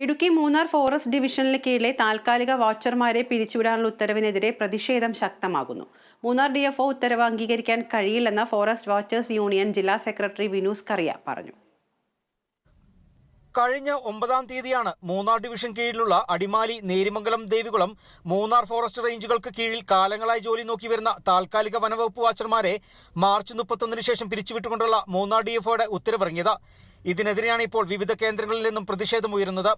Idukki Munnar forest ഡിവിഷനിലെ കീഴിലെ താൽക്കാലിക വാച്ചർമാരെ പിരിച്ചുവിടാനുള്ള ഉത്തരവിനെതിരെ പ്രതിഷേധം ശക്തമാകുന്നു. മൂന്നാർ ഡി എഫ് ഒ ഉത്തരവ് അംഗീകരിക്കാൻ കഴിയില്ലെന്ന് ഫോറസ്റ്റ് വാച്ചേഴ്സ് യൂണിയൻ ജില്ലാ സെക്രട്ടറി വിനൂസ് കറിയ പറഞ്ഞു. കഴിഞ്ഞ ഒമ്പതാം തീയതിയാണ് മൂന്നാർ ഡിവിഷൻ കീഴിലുള്ള അടിമാലി നേരിമംഗലം ദേവികുളം മൂന്നാർ ഫോറസ്റ്റ് റേഞ്ചുകൾക്ക് കീഴിൽ കാലങ്ങളായി ജോലി നോക്കി വരുന്ന താൽക്കാലിക വനവകുപ്പ് വാച്ചർമാരെ മാർച്ച് മുപ്പത്തൊന്നിന് ശേഷം പിരിച്ചുവിട്ടുകൊണ്ടുള്ള മൂന്നാർ ഡിഎഫ്ഒയുടെ ഉത്തരവിറങ്ങിയത് ഇതിനെതിരെയാണ് ഇപ്പോൾ വിവിധ കേന്ദ്രങ്ങളിൽ നിന്നും പ്രതിഷേധം ഉയരുന്നത്.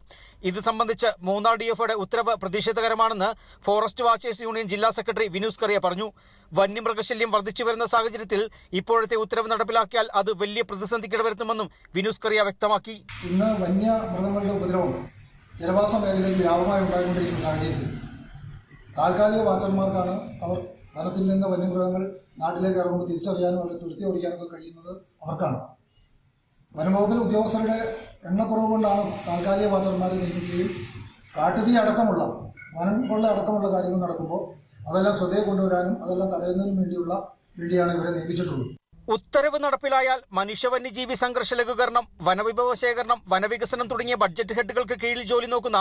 ഇത് സംബന്ധിച്ച് മൂന്നാർ ഡിഎഫ്ഒയുടെ ഉത്തരവ് പ്രതിഷേധകരമാണെന്ന് ഫോറസ്റ്റ് വാച്ചേഴ്സ് യൂണിയൻ ജില്ലാ സെക്രട്ടറി വിനൂസ് കറിയ പറഞ്ഞു. വന്യമൃഗശല്യം വർദ്ധിച്ചു വരുന്ന സാഹചര്യത്തിൽ ഇപ്പോഴത്തെ ഉത്തരവ് നടപ്പിലാക്കിയാൽ അത് വലിയ പ്രതിസന്ധിക്കിടവരുത്തുമെന്നും വിനൂസ് കറിയ വ്യക്തമാക്കി. ഇന്ന് വന്യമൃഗങ്ങളുടെ ഉപദ്രവം ജനവാസ മേഖലയിൽ വ്യാപകമായി ഉണ്ടായിക്കൊണ്ടിരിക്കുന്ന സാഹചര്യത്തിൽ താൽക്കാലിക വാച്ചർമാർക്കാണ് അവർ വനത്തിൽ നിന്ന് വന്യമൃഗങ്ങൾ നാട്ടിലേക്ക് ഇറങ്ങുമ്പോൾ തിരിച്ചറിയാനും അവരെ തുരുത്തി ഓടിക്കാനൊക്കെ കഴിയുന്നത് അവർക്കാണ്. വനംവകുപ്പിലെ ഉദ്യോഗസ്ഥരുടെ എണ്ണക്കുറവ് കൊണ്ടാണ് താൽക്കാലിക വാച്ചർമാരെ നിയമിക്കുകയും കാട്ടുതീ അടക്കമുള്ള വനം കൊള്ള അടക്കമുള്ള കാര്യങ്ങൾ നടക്കുമ്പോൾ അതെല്ലാം ശ്രദ്ധയിൽ കൊണ്ടുവരാനും അതെല്ലാം തടയുന്നതിനും വേണ്ടിയുള്ള വേണ്ടിയാണ് ഇവരെ നിയമിച്ചിട്ടുള്ളത്. ഉത്തരവ് നടപ്പിലായാൽ മനുഷ്യ വന്യജീവി സംഘർഷ ലഘൂകരണം വനവിഭവ ശേഖരണം വനവികസനം തുടങ്ങിയ ബഡ്ജറ്റ് ഹെഡുകൾക്ക് കീഴിൽ ജോലി നോക്കുന്ന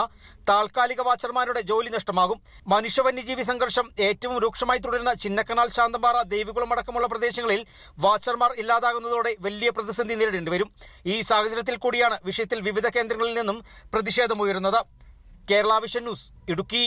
താൽക്കാലിക വാച്ചർമാരുടെ ജോലി നഷ്ടമാകും. മനുഷ്യ വന്യജീവി സംഘർഷം ഏറ്റവും രൂക്ഷമായി തുടരുന്ന ചിന്നക്കനാൽ ശാന്തമ്പാറ ദേവികുളം അടക്കമുള്ള പ്രദേശങ്ങളിൽ വാച്ചർമാർ ഇല്ലാതാകുന്നതോടെ വലിയ പ്രതിസന്ധി നേരിടേണ്ടി വരും. ഈ സാഹചര്യത്തിൽ കൂടിയാണ് വിഷയത്തിൽ വിവിധ കേന്ദ്രങ്ങളിൽ നിന്നും പ്രതിഷേധമുയരുന്നത്. Kerala Vision News Idukki.